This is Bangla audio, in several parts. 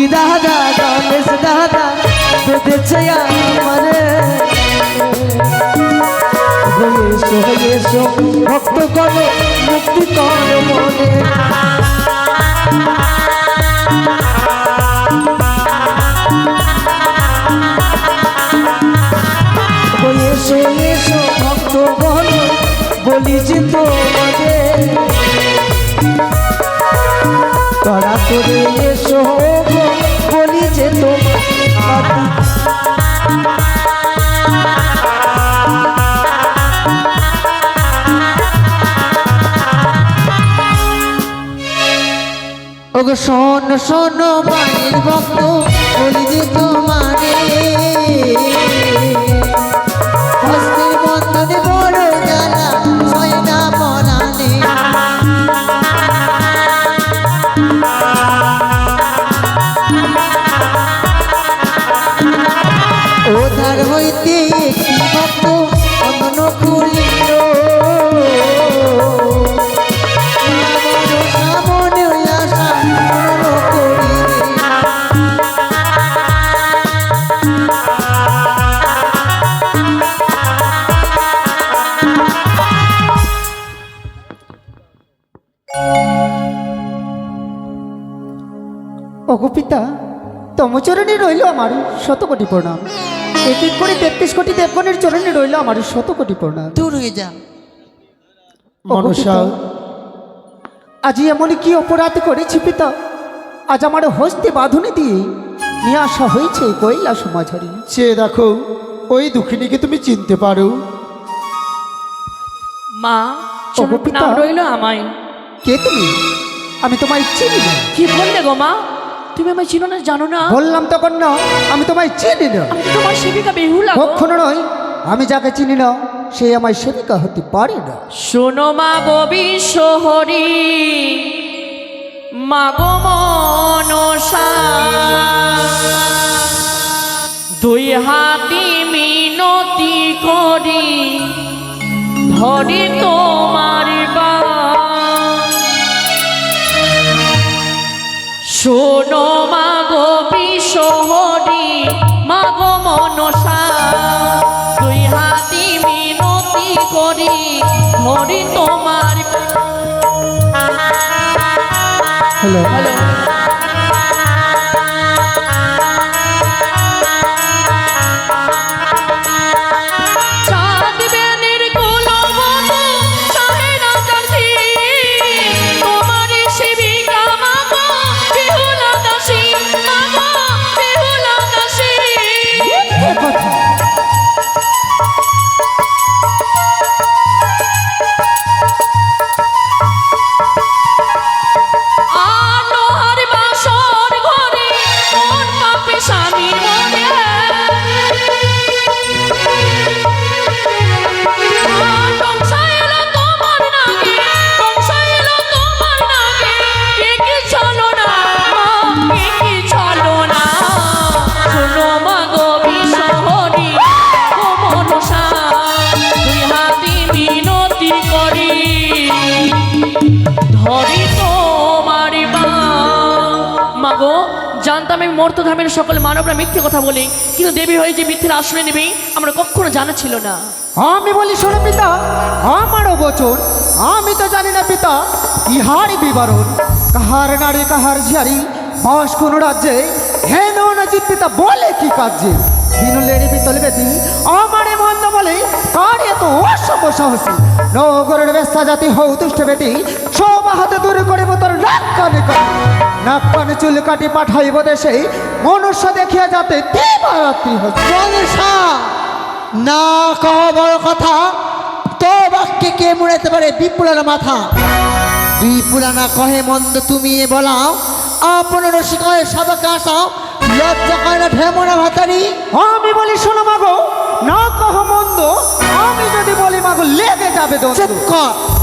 কার্তিক দাদা গণেশ দাদা বেঁধেছে আমারে এসো এসো ভক্ত গণ মুক্তি করো মনে এসো এসো ভক্ত করে এসো শোন শোন মায়ের ভক্ত বলি যে ওগো পিতা তমচরণে রইল আমার শত কোটি প্রণাম। এক এক করে তেত্রিশ কোটি দেবগণের চরণে রইল আমার শত কোটি প্রণাম। দূর হয়ে যা। মনসা। আজি এমন কি অপরাধ করেছি পিতা? আজ আমার হস্তে বাঁধনে দিয়ে নিয়ে আসা হয়েছে কৈলা সমাঝারি সে দেখো ওই দুঃখিনীকে তুমি চিনতে পারো। মা চলো পিতা। নাম রইল আমায়। কে তুমি? আমি তোমায় চিনি না। কি বললে গো মা? তুমি আমায় চিনো না জানো না? বললাম তখন না আমি তোমায় চিনি না। আমি তো তোমার সেবিকা বেহুলা। কখনো নয় আমি যাকে চিনি না সে আমার সেবিকা হতে পারে না। শোনো মা গো বিশ্বহরি মা গো মনসা। দুই হাতি মিনতি করি ধরি তোমার বা শোনো মাগো বিশ্বহরি মা গো মনসা। দুই হাতি মিনতি করি মরি তোমার হ্যালো হ্যালো ধরি তোমার মাগো জানতাম আমি মর্তধামের সকল মানবরা মিথ্যে কথা বলি, কিন্তু দেবী হয়ে যে মিথ্যের আশ্রয় নেবে, আমরা কখনো জানা ছিল না। আমি বলি শোনো পিতা, আমারও বচন আমি তো জানি না পিতা ইহারি বিবরণ। কাহার নারী কাহার ঝিয়ারি বাস কোন রাজ্যে? হেন নজিত পিতা বলে কি কার্যে? বিনুলের বিতল বেদি, আমারে সাহসী। নগরের বেস্তা জাতি হৌ দুষ্ট বেটি সবাহতে দূর করিব তোর নাক কানে কানে নাক কানে চুল কাটি পাঠাইব দেশে মনুষ্য দেখিয়া যাতে হচ্ছে মনসা না কহ বড় কথা। তো বাক্যে কে মুড়াইতে পারে? বিপুলার মাথা। বিপুলানা কহে মন্দ তুমি এ বলাও। আপন রসিক হয়ে সবাকে আসাও। লজ্জা কয় না ঢেমনা ভাতারি আমি বলি শোনো মাগো না কহ মন্দ আমি যদি বলি মাগো লেগে যাবে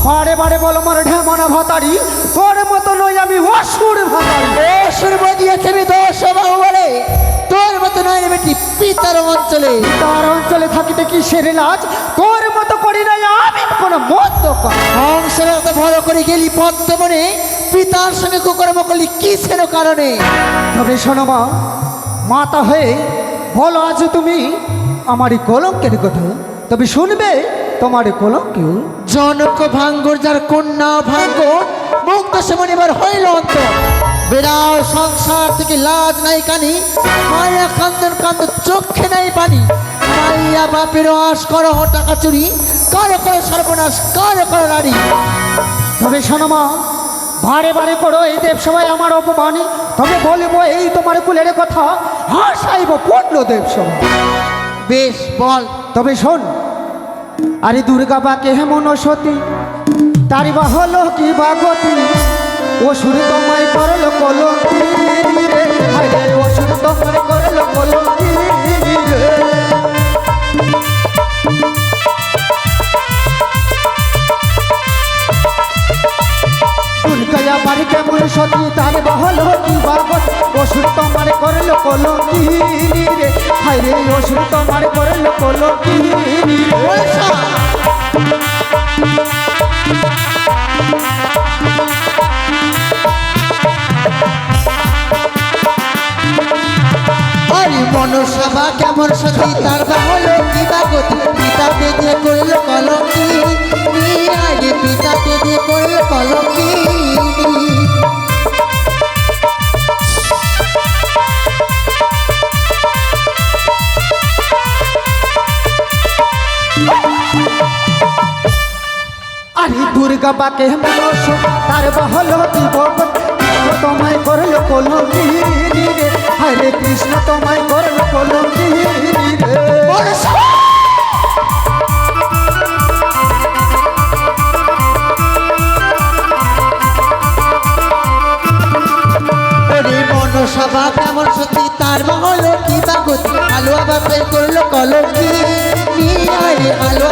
বারে বারে বলো মার ঢেমনা ভাতারি তোর মতো নই আমি অসুর ভাতারি। অসুর দিয়েছে আমি দোষ বাবু বলে তোর মতো নয় বেটি পিতার অঞ্চলে। তার অঞ্চলে থাকিতে কি সেরে লাজ? তোর মতো করি নাই আমি কোনো কর হংসের মতো ভালো করে গেলি পদ্মবনে পিতার সঙ্গে কুকর্ম করলি কিসের কারণে? তবে শোনো মা মাতা হয়ে বলো আজ তুমি আমারই কলঙ্কের কথা। তবে শুনবে তোমার কলঙ্কেও জনক ভাঙ্গর যার কন্যা ভাঙ্গর মুক্ত সেমন এবার হইল অন্ত। বেড়াও সংসার থেকে লাজ নাই কানি মায়া কান্দন কান্দ চোখে নাই পানি। মাইয়া বাপের আস করো টাকা চুরি কার করো সর্বনাশ কার করো নারী তবে শোনো মা বারে বারে করো এই দেবসভায় আমার অপমানি। তবে বলব এই তোমার কুলের কথা হাসাইব দেব দেবসভা বেশ বল, তবে শোন। আরে দুর্গা বা কে হেমন সতী, তারি বা হলো কি বা গতি? ও সুরে তোমায় পারল কলঙ্কি করল কলঙ্কি রে। হায় রে অসুর তোমার করল রে। আরে মনসভা কেমন সতী, তার বা হলো কি গতি? পিতাতে দিয়ে করল কলঙ্কি আরে পিতাতে দিয়ে আরে দুর্গা বাকে মনস তার বহল দিবগত তোমায় করল কলঙ্কি রে। হরে কৃষ্ণ তোমায় করল কলঙ্কি রে। মনসভা কেমন সতী তার বা হলো কি বা গতি আলুয়া বাসায় করল কলঙ্কি আরে আলুয়া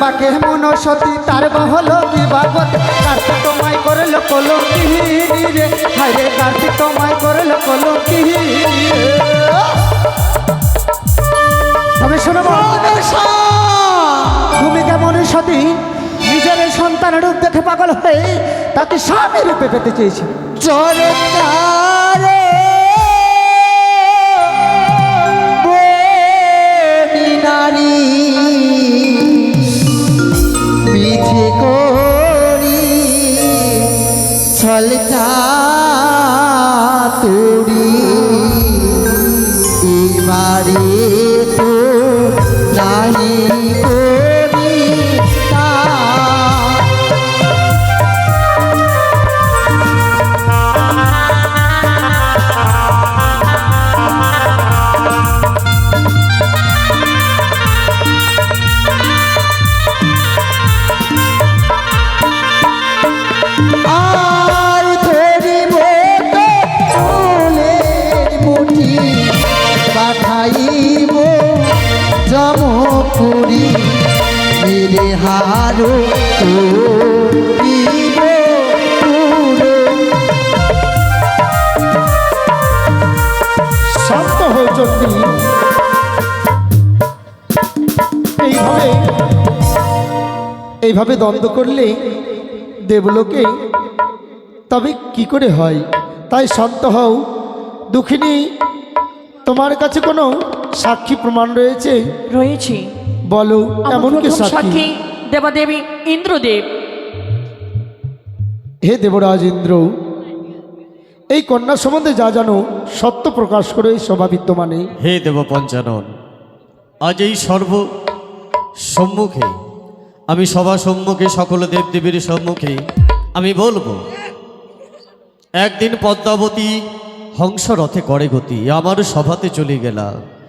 বাকে মনসতী তার বহল কি বাগত কার্তিক তোমায় করল কলঙ্কি রে। হায় রে কার্তিক তোমায় করল রে। তবে শোনো মা, মনসা তুমি কেমন সতী? নিজের এই সন্তানের রূপ দেখে পাগল হয়ে তাকে স্বামী রূপে পেতে চেয়েছি। চরকারে হারো। শান্ত চন্ডী এইভাবে এইভাবে দ্বন্দ্ব করলে দেবলোকে তবে কি করে হয়? তাই শান্ত হও। দুঃখিনী তোমার কাছে কোনো সাক্ষী প্রমাণ রয়েছে? রয়েছে। বলো এমন কি সাক্ষী দেবাদেবী ইন্দ্রদেব। হে দেবরাজ ইন্দ্র এই কন্যা সম্বন্ধে যা জানো সত্য প্রকাশ করে এই সভা বিদ্যমানে হে দেব পঞ্চানন আজ এই সর্ব সম্মুখে আমি সভা সম্মুখে সকল দেবদেবীর সম্মুখে আমি বলব একদিন পদ্মাবতী হংস রথে করে গতি আমার সভাতে চলে গেলাম।